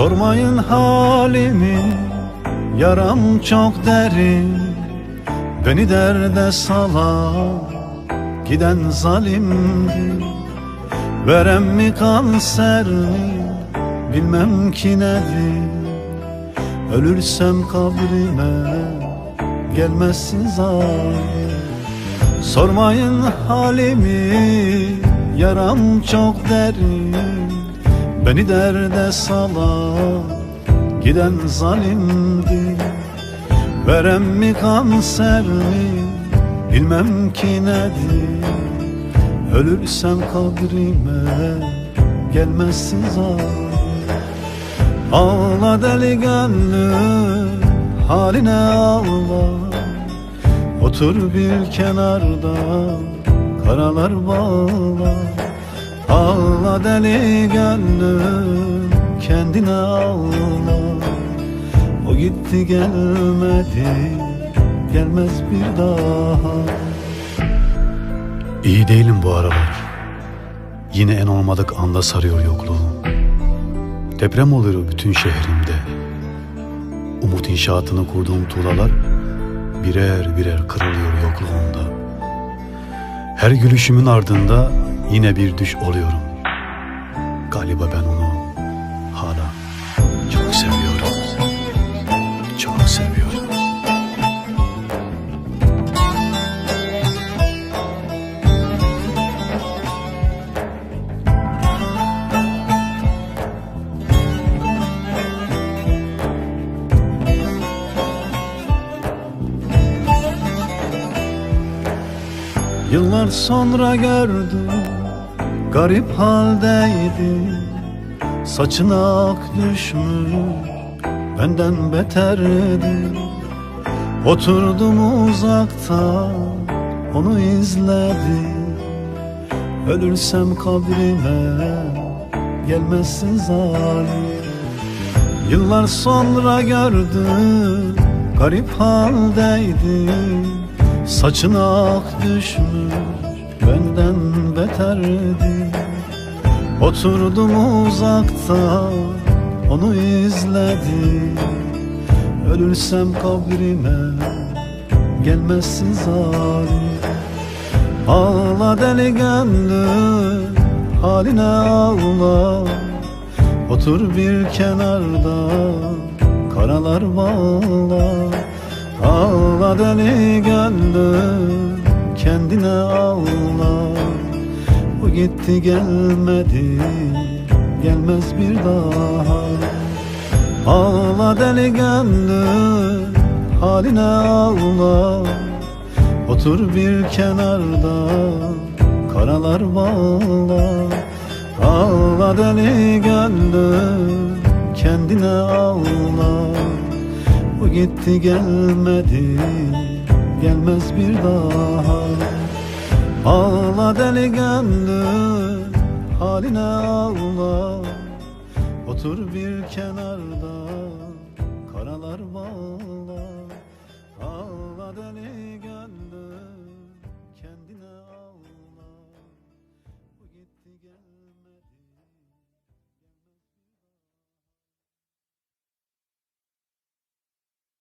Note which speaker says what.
Speaker 1: Sormayın halimi Yaram çok derin. Beni derde salan Giden zalimdi Verem mi kanser mi Bilmem ki nedir Ölürsem kabrime Gelmezsin zalim. Sormayın halimi Yaram çok derin Beni derde salan Giden zalimdi Verem mi kanser mi Bilmem ki nedir. Ölürsem kabrime Gelmezsin zalim. Ağla deli gönlüm Haline ağla. Otur bir kenarda Karalar bağla Ağla deli gönlüm Kendine ağla. O gitti gelmedi Gelmez bir daha. İyi değilim bu aralar. Yine en olmadık anda sarıyor yokluğum. Deprem oluyor bütün şehrimde. Umut inşaatını kurduğum tuğlalar Birer birer kırılıyor yokluğunda Her gülüşümün ardında yine bir düş oluyorum. Galiba ben onu hala çok seviyorum. Çok seviyorum. Yıllar sonra gördüm Garip haldeydi Saçına ak düşmüş Benden beterdi. Oturdum uzakta Onu izledim Ölürsem kabrime Gelmezsin zalim Yıllar sonra gördüm Garip haldeydi. Saçına ak düşmüş Benden beterdi Oturdum uzakta Onu izledim Ölürsem kabrime Gelmezsin zalim Ağla deli gönlüm Haline ağla. Otur bir kenarda Karalar bağla. Ağla deli gönlüm Kendine ağla gitti gelmedi Gelmez bir daha. Ağla deli gönlüm Haline ağla. Otur bir kenarda Karalar bağla. Ağla deli gönlüm Kendine ağla. O gitti gelmedi Gelmez bir daha Ağla deli gönlüm haline ağla. Otur bir kenarda karalar bağla. Ağla deli gönlüm kendine ağla. Bu gitti gelmedi.